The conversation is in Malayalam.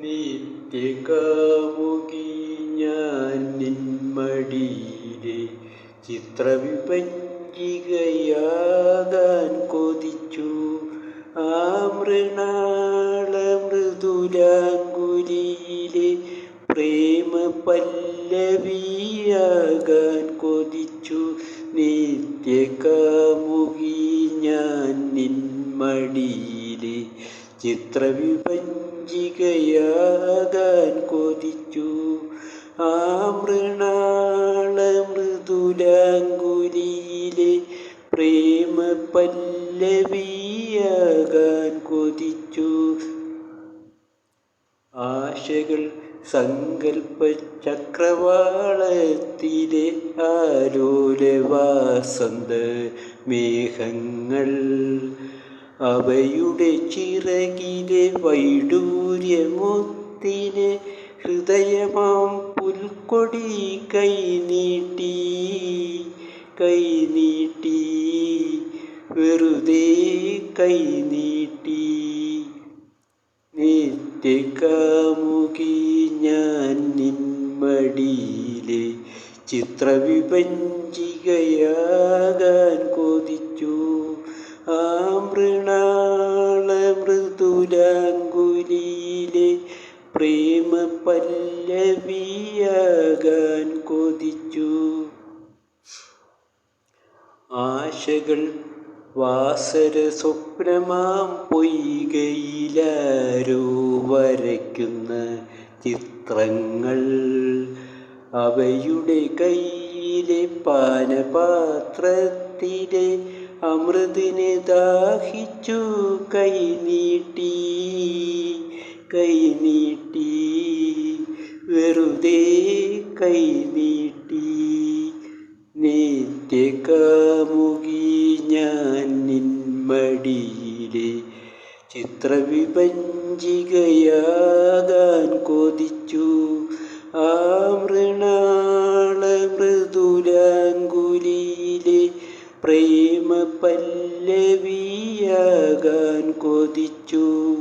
നിത്യകാമുകി ഞാൻ നിന്മടിയിലെ ചിത്രവിഭജികയാകാൻ കൊതിച്ചു. ആ മൃണാള മൃദുലാങ്കുലിയിലെ പ്രേമ പല്ലവിയാകാൻ കൊതിച്ചു. നിത്യകാമുകി ഞാൻ നിന്മടിയിലെ ചിത്രവിഭജികയാകാൻ കൊതിച്ചു. ആ മൃണാള മൃദുലാങ്കുലിയിലെ പ്രേമ പല്ലവിയാകാൻ കൊതിച്ചു. ആശകൾ സങ്കൽപ്പ ചക്രവാളത്തിലെ ആരോലവാസന്ത മേഘങ്ങൾ അവയുടെ ചിറകിലെ വൈഡൂര്യമൊത്തിന് ഹൃദയമാം പുൽക്കൊടി കൈനീട്ടി കൈനീട്ടി വെറുതെ കൈനീട്ടി നിത്യകാമുകി ഞാൻ നിന്മടിയിലെ ചിത്രവിഭജികയാകാൻ മൃദുലാങ്കുലിയിലെ പ്രേമ പല്ലവിയാകാൻ കൊതിച്ചു. ആശകൾ വാസര സ്വപ്നമാം പൊയ്കയിലാരോ വരയ്ക്കുന്ന ചിത്രങ്ങൾ അവയുടെ കയ്യിലെ പാനപാത്രത്തിലെ അമൃതിനെ ദാഹിച്ചു. കൈനീട്ടി കൈനീട്ടി വെറുതെ കൈനീട്ടി നിത്യകാമുകി ഞാൻ നിന്മടിയിലെ ചിത്രവിഭജികയാകാൻ പല്ലവിയാകാൻ കൊതിച്ചു.